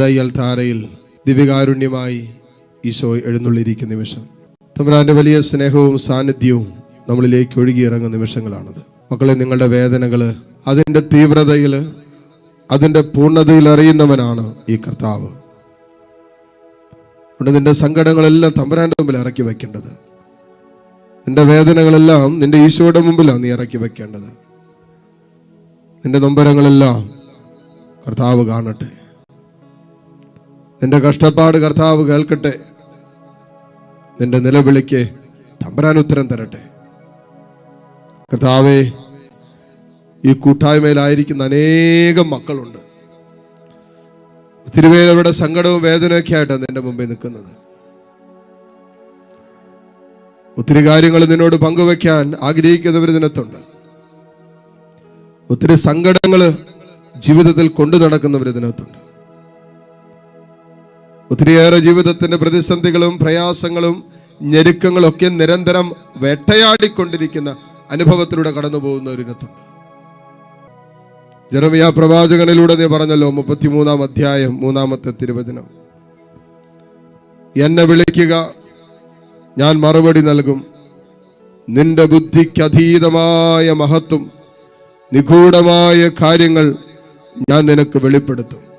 ദയ്യൽ താരയിൽ ദിവ്യകാരുണ്യമായി ഈശോ എഴുന്നള്ളിയിരിക്കുന്ന നിമിഷം. തമ്പുരാന്റെ വലിയ സ്നേഹവും സാന്നിധ്യവും നമ്മളിലേക്ക് ഒഴുകിയിറങ്ങുന്ന നിമിഷങ്ങളാണത്. മക്കളെ നിങ്ങളുടെ വേദനകൾ അതിന്റെ തീവ്രതയിൽ അതിന്റെ പൂർണതയിൽ അറിയുന്നവനാണ് ഈ കർത്താവ്. അതുകൊണ്ട് നിന്റെ സങ്കടങ്ങളെല്ലാം തമ്പുരാന്റെ മുമ്പിൽ ഇറക്കി വെക്കേണ്ടത് നിന്റെ വേദനകളെല്ലാം നിന്റെ ഈശോയുടെ മുമ്പിലാണ് നീ ഇറക്കി വെക്കേണ്ടത് നിന്റെ നൊമ്പരങ്ങളെല്ലാം കർത്താവ് കാണട്ടെ. നിന്റെ കഷ്ടപ്പാട് കർത്താവ് കേൾക്കട്ടെ. നിന്റെ നിലവിളിക്ക് തമ്പരാൻ ഉത്തരം തരട്ടെ. കർത്താവേ ഈ കൂട്ടായ്മയിലായിരിക്കുന്ന അനേകം മക്കളുണ്ട്. ഒത്തിരി പേരവരുടെ സങ്കടവും വേദനയൊക്കെ ആയിട്ടാണ് നിന്റെ മുമ്പിൽ നിൽക്കുന്നത്. ഒത്തിരി കാര്യങ്ങൾ നിന്നോട് പങ്കുവെക്കാൻ ആഗ്രഹിക്കുന്നവർ ഇതിനകത്തുണ്ട് ഒത്തിരി സങ്കടങ്ങൾ ജീവിതത്തിൽ കൊണ്ടു നടക്കുന്നവർ ഇതിനകത്തുണ്ട് ഒത്തിരിയേറെ ജീവിതത്തിന്റെ പ്രതിസന്ധികളും പ്രയാസങ്ങളും ഞെരുക്കങ്ങളും ഒക്കെ നിരന്തരം വേട്ടയാടിക്കൊണ്ടിരിക്കുന്ന അനുഭവത്തിലൂടെ കടന്നു പോകുന്ന ഒരിനത്തുണ്ട് ജനമിയ പ്രവാചകനിലൂടെ നീ പറഞ്ഞല്ലോ മുപ്പത്തിമൂന്നാം അധ്യായം മൂന്നാമത്തെ തിരുവചനം. എന്നെ വിളിക്കുക ഞാൻ മറുപടി നൽകും. നിന്റെ ബുദ്ധിക്ക് അതീതമായ മഹത്വം നിഗൂഢമായ കാര്യങ്ങൾ ഞാൻ നിനക്ക് വെളിപ്പെടുത്തും.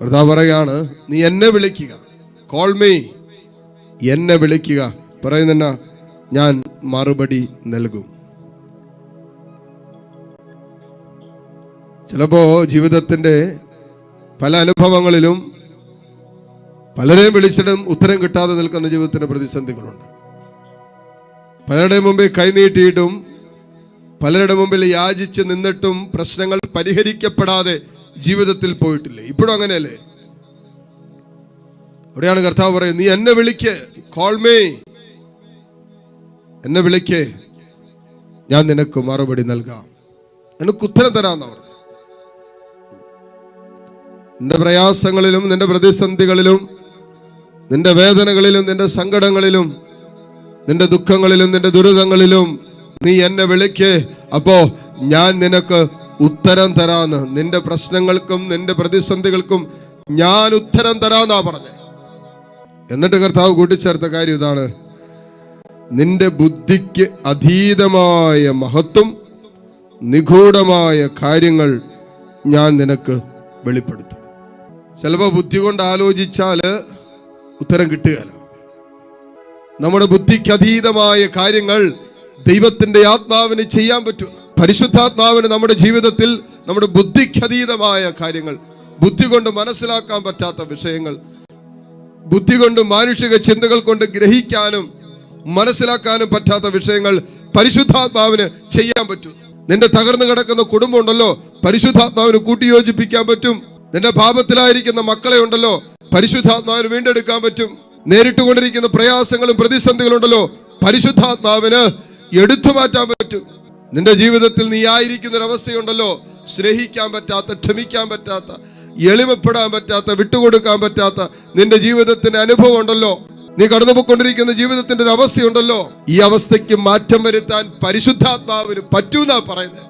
കർത്താവ് പറയാണ് നീ എന്നെ വിളിക്കുക. കോൾ മീ എന്നെ വിളിക്കുക. പറയുന്ന ഞാൻ മറുപടി നൽകും. ചിലപ്പോ ജീവിതത്തിന്റെ പല അനുഭവങ്ങളിലും പലരെയും വിളിച്ചിട്ടും ഉത്തരം കിട്ടാതെ നിൽക്കുന്ന ജീവിതത്തിന് പ്രതിസന്ധികളുണ്ട്. പലരുടെയും മുമ്പിൽ കൈനീട്ടിയിട്ടും പലരുടെ മുമ്പിൽ യാചിച്ച് നിന്നിട്ടും പ്രശ്നങ്ങൾ പരിഹരിക്കപ്പെടാതെ ജീവിതത്തിൽ പോയിട്ടില്ലേ? ഇപ്പോഴും അങ്ങനെയല്ലേ? അവിടെയാണ് കർത്താവ് പറയുന്നത് നീ എന്നെ വിളിക്ക് കോൾ മേ എന്നെ വിളിക്ക് ഞാൻ നിനക്ക് മറുപടി നൽകാം. നിനക്ക് ഉത്തരം തരാമെന്ന് പറഞ്ഞു നിന്റെ പ്രയാസങ്ങളിലും നിന്റെ പ്രതിസന്ധികളിലും നിന്റെ വേദനകളിലും നിന്റെ സങ്കടങ്ങളിലും നിന്റെ ദുഃഖങ്ങളിലും നിന്റെ ദുരിതങ്ങളിലും നീ എന്നെ വിളിക്ക്. അപ്പോ ഞാൻ നിനക്ക് ഉത്തരം തരാന്ന്. നിന്റെ പ്രശ്നങ്ങൾക്കും നിന്റെ പ്രതിസന്ധികൾക്കും ഞാൻ ഉത്തരം തരാന്നാ പറഞ്ഞേ. എന്നിട്ട് കർത്താവ് കൂട്ടിച്ചേർത്ത കാര്യം ഇതാണ്. നിന്റെ ബുദ്ധിക്ക് അതീതമായ മഹത്വം നിഗൂഢമായ കാര്യങ്ങൾ ഞാൻ നിനക്ക് വെളിപ്പെടുത്തും. ചിലപ്പോൾ ബുദ്ധി കൊണ്ട് ആലോചിച്ചാൽ ഉത്തരം കിട്ടുകയില്ല. നമ്മുടെ ബുദ്ധിക്ക് അതീതമായ കാര്യങ്ങൾ ദൈവത്തിന്റെ ആത്മാവിന് ചെയ്യാൻ പറ്റും പരിശുദ്ധാത്മാവിന് നമ്മുടെ ജീവിതത്തിൽ നമ്മുടെ ബുദ്ധിക്കതീതമായ കാര്യങ്ങൾ ബുദ്ധി കൊണ്ട് മനസ്സിലാക്കാൻ പറ്റാത്ത വിഷയങ്ങൾ ബുദ്ധി കൊണ്ട് മാനുഷിക ചിന്തകൾ കൊണ്ട് ഗ്രഹിക്കാനും മനസ്സിലാക്കാനും പറ്റാത്ത വിഷയങ്ങൾ പരിശുദ്ധാത്മാവിന് ചെയ്യാൻ പറ്റും. നിന്റെ തകർന്നു കിടക്കുന്ന കുടുംബം ഉണ്ടല്ലോ പരിശുദ്ധാത്മാവിന് കൂട്ടിയോജിപ്പിക്കാൻ പറ്റും. നിന്റെ പാപത്തിലായിരിക്കുന്ന മക്കളെ ഉണ്ടല്ലോ പരിശുദ്ധാത്മാവിന് വീണ്ടെടുക്കാൻ പറ്റും. നേരിട്ടുകൊണ്ടിരിക്കുന്ന പ്രയാസങ്ങളും പ്രതിസന്ധികളും ഉണ്ടല്ലോ പരിശുദ്ധാത്മാവിന് എടുത്തു മാറ്റാൻ പറ്റും. നിന്റെ ജീവിതത്തിൽ നീ ആയിരിക്കുന്ന ഒരവസ്ഥയുണ്ടല്ലോ സ്നേഹിക്കാൻ പറ്റാത്ത ക്ഷമിക്കാൻ പറ്റാത്ത എളിമപ്പെടാൻ പറ്റാത്ത വിട്ടുകൊടുക്കാൻ പറ്റാത്ത നിന്റെ ജീവിതത്തിന്റെ അനുഭവം ഉണ്ടല്ലോ. നീ കടന്നുപോയിക്കൊണ്ടിരിക്കുന്ന ജീവിതത്തിന്റെ ഒരു അവസ്ഥയുണ്ടല്ലോ. ഈ അവസ്ഥയ്ക്ക് മാറ്റം വരുത്താൻ പരിശുദ്ധാത്മാവിന് പറ്റൂന്നാ പറയുന്നത്.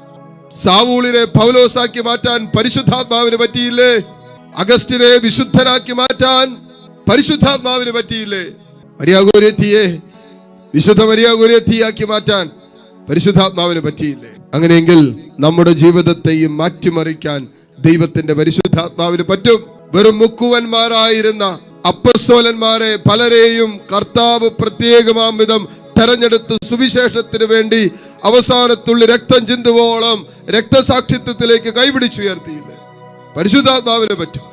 സാവൂളിനെ പൗലോസാക്കി മാറ്റാൻ പരിശുദ്ധാത്മാവിന് പറ്റിയില്ലേ? അഗസ്റ്റിനെ വിശുദ്ധനാക്കി മാറ്റാൻ പരിശുദ്ധാത്മാവിന് പറ്റിയില്ലേ? മരിയാഗോരത്തിയെ വിശുദ്ധ മരിയാഗോരത്തിയാക്കി മാറ്റാൻ പരിശുദ്ധാത്മാവിന് പറ്റിയില്ലേ? അങ്ങനെയെങ്കിൽ നമ്മുടെ ജീവിതത്തെയും മാറ്റിമറിക്കാൻ ദൈവത്തിന്റെ പരിശുദ്ധാത്മാവിന് പറ്റും. വെറും മുക്കുവന്മാരായിരുന്ന അപ്പസ്തോലന്മാരെ പലരെയും കർത്താവ് പ്രത്യേകമാം വിധം തെരഞ്ഞെടുത്ത് സുവിശേഷത്തിന് വേണ്ടി അവസാനത്തുള്ളി രക്തം ചിന്തുവോളം രക്തസാക്ഷിത്വത്തിലേക്ക് കൈപിടിച്ചുയർത്തിയില്ലേ? പരിശുദ്ധാത്മാവിന് പറ്റും.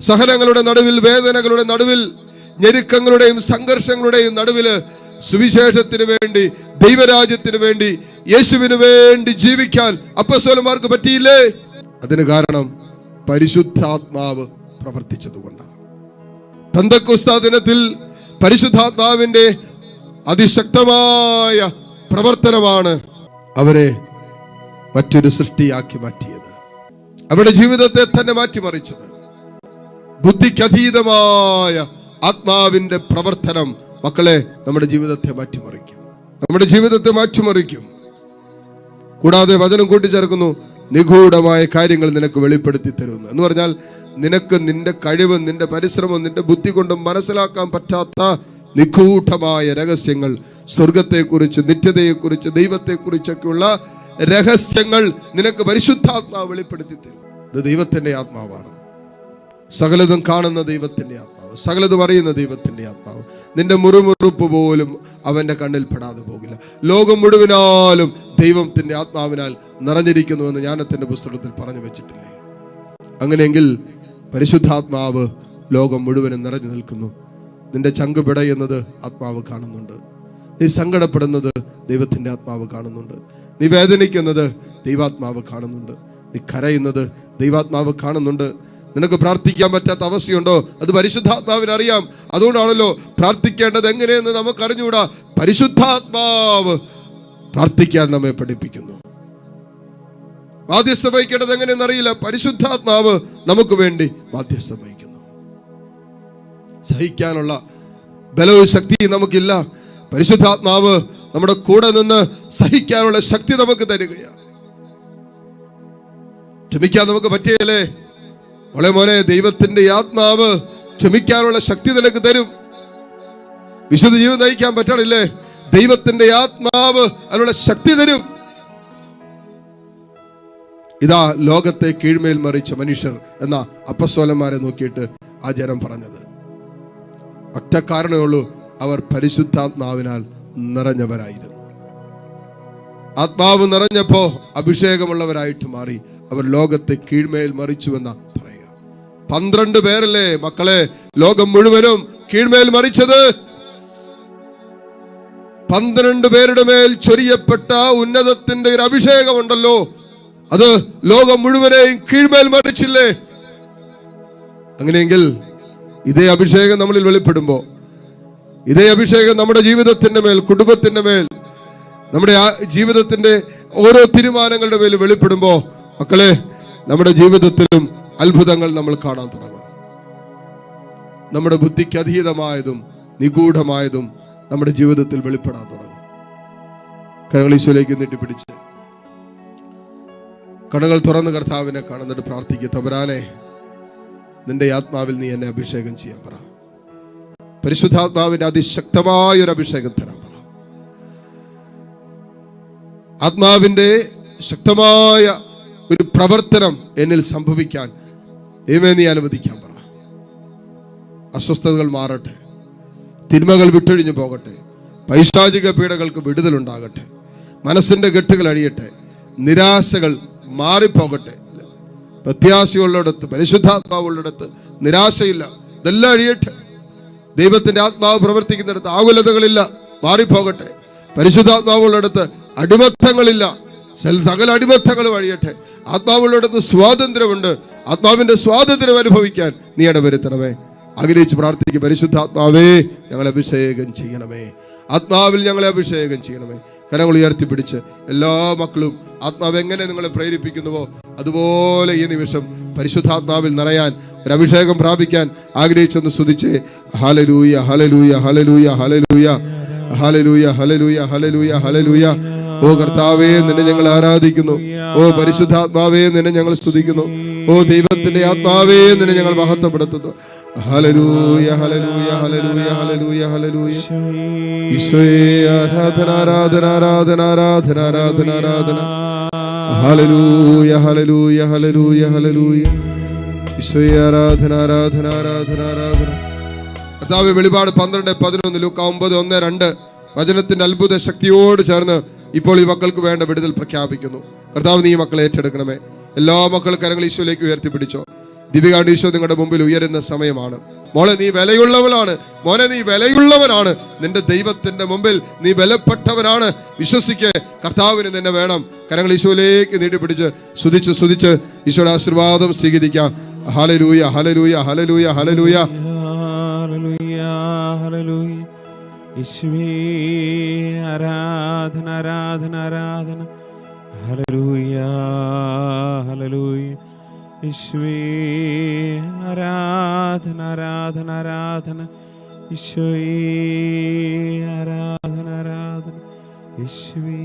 സഹനങ്ങളുടെ നടുവിൽ വേദനകളുടെ നടുവിൽ ഞെരുക്കങ്ങളുടെയും സംഘർഷങ്ങളുടെയും നടുവിൽ സുവിശേഷത്തിന് വേണ്ടി ദൈവരാജ്യത്തിന് വേണ്ടി യേശുവിന് വേണ്ടി ജീവിക്കാൻ അപ്പസ്വലന്മാർക്ക് പറ്റിയില്ലേ? അതിന് കാരണം പരിശുദ്ധാത്മാവ് പ്രവർത്തിച്ചതുകൊണ്ടാണ്. പന്തക്കുസ്ത ദിനത്തിൽ പരിശുദ്ധാത്മാവിന്റെ അതിശക്തമായ പ്രവർത്തനമാണ് അവരെ മറ്റൊരു സൃഷ്ടിയാക്കി മാറ്റിയത്. അവരുടെ ജീവിതത്തെ തന്നെ മാറ്റിമറിച്ചത്. ബുദ്ധിക്കതീതമായ ആത്മാവിന്റെ പ്രവർത്തനം മക്കളെ നമ്മുടെ ജീവിതത്തെ മാറ്റിമറിക്കും. നമ്മുടെ ജീവിതത്തെ മാറ്റിമറിക്കും. കൂടാതെ വചനം കൂട്ടിച്ചേർക്കുന്നു നിഗൂഢമായ കാര്യങ്ങൾ നിനക്ക് വെളിപ്പെടുത്തി തരുന്നു. എന്ന് പറഞ്ഞാൽ നിനക്ക് നിന്റെ കഴിവ് നിന്റെ പരിശ്രമം നിന്റെ ബുദ്ധി കൊണ്ടും മനസ്സിലാക്കാൻ പറ്റാത്ത നിഗൂഢമായ രഹസ്യങ്ങൾ സ്വർഗത്തെക്കുറിച്ച് നിത്യതയെക്കുറിച്ച് ദൈവത്തെക്കുറിച്ചൊക്കെയുള്ള രഹസ്യങ്ങൾ നിനക്ക് പരിശുദ്ധാത്മാവ് വെളിപ്പെടുത്തി തരും. ഇത് ദൈവത്തിന്റെ ആത്മാവാണ്. സകലതും കാണുന്ന ദൈവത്തിന്റെ ആത്മാവ് സകലതും അറിയുന്ന ദൈവത്തിന്റെ ആത്മാവ്. നിന്റെ മുറുമുറുപ്പ് പോലും അവന്റെ കണ്ണിൽ പെടാതെ പോകില്ല. ലോകം മുഴുവനാലും ദൈവത്തിന്റെ ആത്മാവിനാൽ നിറഞ്ഞിരിക്കുന്നുവെന്ന് ജ്ഞാനത്തിന്റെ പുസ്തകത്തിൽ പറഞ്ഞു വെച്ചിട്ടില്ലേ? അങ്ങനെയെങ്കിൽ പരിശുദ്ധാത്മാവ് ലോകം മുഴുവനും നിറഞ്ഞു നിൽക്കുന്നു. നിന്റെ ചങ്ക് പിടയുന്നത് ആത്മാവ് കാണുന്നുണ്ട്. നീ സങ്കടപ്പെടുന്നത് ദൈവത്തിന്റെ ആത്മാവ് കാണുന്നുണ്ട്. നീ വേദനിക്കുന്നത് ദൈവാത്മാവ് കാണുന്നുണ്ട്. നീ കരയുന്നത് ദൈവാത്മാവ് കാണുന്നുണ്ട്. നിനക്ക് പ്രാർത്ഥിക്കാൻ പറ്റാത്ത അവസ്ഥയുണ്ടോ? അത് പരിശുദ്ധാത്മാവിന് അറിയാം അതുകൊണ്ടാണല്ലോ പ്രാർത്ഥിക്കേണ്ടത് എങ്ങനെയെന്ന് നമുക്ക് അറിഞ്ഞുകൂടാ പരിശുദ്ധാത്മാവ് പ്രാർത്ഥിക്കാൻ നമ്മെ പഠിപ്പിക്കുന്നു. മാധ്യസ്ഥ വഹിക്കേണ്ടത് എങ്ങനെയെന്ന് അറിയില്ല. പരിശുദ്ധാത്മാവ് നമുക്ക് വേണ്ടി മാധ്യസ്ഥ വഹിക്കുന്നു. സഹിക്കാനുള്ള ബലവും ശക്തി നമുക്കില്ല. പരിശുദ്ധാത്മാവ് നമ്മുടെ കൂടെ നിന്ന് സഹിക്കാനുള്ള ശക്തി നമുക്ക് തരികയാണ്. ക്ഷമിക്കാൻ നമുക്ക് പറ്റിയല്ലേ? മോളെ മോനെ ദൈവത്തിന്റെ ആത്മാവ് ക്ഷമിക്കാനുള്ള ശക്തി നിനക്ക് തരും. വിശുദ്ധ ജീവൻ നയിക്കാൻ പറ്റണില്ലേ? ദൈവത്തിന്റെ ആത്മാവ് അതിനുള്ള ശക്തി തരും. ഇതാ ലോകത്തെ കീഴ്മേൽ മറിച്ച മനുഷ്യർ എന്ന അപ്പസ്വലന്മാരെ നോക്കിയിട്ട് ആ ജനം പറഞ്ഞത്. ഒറ്റ കാരണമേ ഉള്ളൂ അവർ പരിശുദ്ധാത്മാവിനാൽ നിറഞ്ഞവരായിരുന്നു. ആത്മാവ് നിറഞ്ഞപ്പോ അഭിഷേകമുള്ളവരായിട്ട് മാറി അവർ ലോകത്തെ കീഴ്മേൽ മറിച്ചുവെന്ന പന്ത്രണ്ട് പേരല്ലേ മക്കളെ? ലോകം മുഴുവനും കീഴ്മേൽ മറിച്ചത്. പന്ത്രണ്ട് പേരുടെ മേൽ ചൊരിയപ്പെട്ട ഉന്നതത്തിന്റെ ഒരു അഭിഷേകമുണ്ടല്ലോ അത് ലോകം മുഴുവനെയും കീഴ്മേൽ മറിച്ചില്ലേ? അങ്ങനെയെങ്കിൽ ഇതേ അഭിഷേകം നമ്മളിൽ വെളിപ്പെടുമ്പോ ഇതേ അഭിഷേകം നമ്മുടെ ജീവിതത്തിന്റെ മേൽ കുടുംബത്തിന്റെ മേൽ നമ്മുടെ ജീവിതത്തിന്റെ ഓരോ തീരുമാനങ്ങളുടെ മേൽ വെളിപ്പെടുമ്പോ മക്കളെ നമ്മുടെ ജീവിതത്തിലും അത്ഭുതങ്ങൾ നമ്മൾ കാണാൻ തുടങ്ങും. നമ്മുടെ ബുദ്ധിക്ക് അതീതമായതും നിഗൂഢമായതും നമ്മുടെ ജീവിതത്തിൽ വെളിപ്പെടാൻ തുടങ്ങും. കരങ്ങൾ ഈശോയിലേക്ക് നീട്ടിപ്പിടിച്ച് കണ്ണുകൾ തുറന്ന് കർത്താവിനെ കാണുന്നിട്ട് പ്രാർത്ഥിക്കുക. തമ്പുരാനെ നിന്റെ ആത്മാവിൽ നീ എന്നെ അഭിഷേകം ചെയ്യാൻ പറ. പരിശുദ്ധാത്മാവിന്റെ അതിശക്തമായ ഒരു അഭിഷേകം തരാൻ പറ. ആത്മാവിന്റെ ശക്തമായ ഒരു പ്രവർത്തനം എന്നിൽ സംഭവിക്കാൻ ദൈവമേ നീ അനുവദിക്കാൻ പറ. അസ്വസ്ഥതകൾ മാറട്ടെ. തിന്മകൾ വിട്ടൊഴിഞ്ഞു പോകട്ടെ. പൈശാചിക പീഡകൾക്ക് വിടുതലുണ്ടാകട്ടെ. മനസ്സിന്റെ കെട്ടുകൾ അഴിയട്ടെ. നിരാശകൾ മാറിപ്പോകട്ടെ. പ്രത്യാശയുള്ളിടത്ത് പരിശുദ്ധാത്മാവുള്ളിടത്ത് നിരാശയില്ല. ഇതെല്ലാം അഴിയട്ടെ. ദൈവത്തിന്റെ ആത്മാവ് പ്രവർത്തിക്കുന്നിടത്ത് ആകുലതകളില്ല മാറിപ്പോകട്ടെ. പരിശുദ്ധാത്മാവുള്ളിടത്ത് അടിമത്തങ്ങളില്ല. സകല അടിമത്തങ്ങളും അഴിയട്ടെ. ആത്മാവുള്ളിടത്ത് സ്വാതന്ത്ര്യമുണ്ട്. ആത്മാവിന്റെ സ്വാതന്ത്ര്യം അനുഭവിക്കാൻ നീ ഇടവരുത്തണമേ. ആഗ്രഹിച്ച് പ്രാർത്ഥിക്കും പരിശുദ്ധാത്മാവേ ഞങ്ങളെ അഭിഷേകം ചെയ്യണമേ. ആത്മാവിൽ ഞങ്ങളെ അഭിഷേകം ചെയ്യണമേ. കരങ്ങൾ ഉയർത്തിപ്പിടിച്ച് എല്ലാ മക്കളും ആത്മാവ് എങ്ങനെ നിങ്ങളെ പ്രേരിപ്പിക്കുന്നുവോ അതുപോലെ ഈ നിമിഷം പരിശുദ്ധാത്മാവിൽ നിറയാൻ ഒരു അഭിഷേകം പ്രാപിക്കാൻ ആഗ്രഹിച്ചെന്ന് സ്തുതിച്ച് ഹലലൂയ ഹലലൂയ ഹലലൂയ ഹലലൂയ ഹലലൂയ ഹലലൂയ ഹലലൂയ ഹലലൂയ ഓ കർത്താവേ നിന്നെ ഞങ്ങൾ ആരാധിക്കുന്നു. ഓ പരിശുദ്ധാത്മാവേ നിന്നെ ഞങ്ങൾ സ്തുതിക്കുന്നു. ഓ ദൈവത്തിന്റെ ആത്മാവേ നിന്നെ ഞങ്ങൾ മഹത്വപ്പെടുത്തുന്നു. ഹലലൂയ ഹലലൂയ ഹലലൂയ ഹലലൂയ ഹലലൂയ ഈശോയെ ആരാധന ആരാധന ആരാധന ആരാധന ആരാധന ആരാധന. ഹലലൂയ ഹലലൂയ ഹലലൂയ ഹലലൂയ ഈശോയെ ആരാധന ആരാധന ആരാധന ആരാധന. കർത്താവ് വെളിപാട് പന്ത്രണ്ട് പതിനൊന്ന് ലൂക്ക ഒമ്പത് ഒന്ന് രണ്ട്. വചനത്തിന്റെ അത്ഭുത ശക്തിയോട് ചേർന്ന് ഇപ്പോൾ ഈ മക്കൾക്ക് വേണ്ട വിടുതൽ പ്രഖ്യാപിക്കുന്നു. കർത്താവ് നീ മക്കളെ ഏറ്റെടുക്കണമേ. എല്ലാ മക്കളും കരങ്ങൾ ഈശോയിലേക്ക് ഉയർത്തിപ്പിടിച്ചോ. ദീപികാണ്ട് ഈശോ നിങ്ങളുടെ മുമ്പിൽ ഉയരുന്ന സമയമാണ്. മോളെ നീ വിലയുള്ളവളാണ്. മോനെ നീ വിലയുള്ളവനാണ്. നിന്റെ ദൈവത്തിന്റെ മുമ്പിൽ നീ വിലപ്പെട്ടവനാണ്. വിശ്വസിക്ക് കർത്താവിന് നിന്നെ വേണം. കരങ്ങൾ ഈശോയിലേക്ക് നീട്ടിപ്പിടിച്ച് സ്തുതിച്ച് സ്തുതിച്ച് ഈശോയുടെ ആശീർവാദം സ്വീകരിക്കാം. ഹലലൂയ ഹലലൂയ ഹലലൂയ ഹലലൂയ ആരാധന ആരാധന ആരാധന. ഹലലൂയ ഹലലൂയ ഈശ്വേ ആരാധന ആരാധന ആരാധന. ഈശ്വരീ ആരാധന ആരാധന. ഈശ്വേ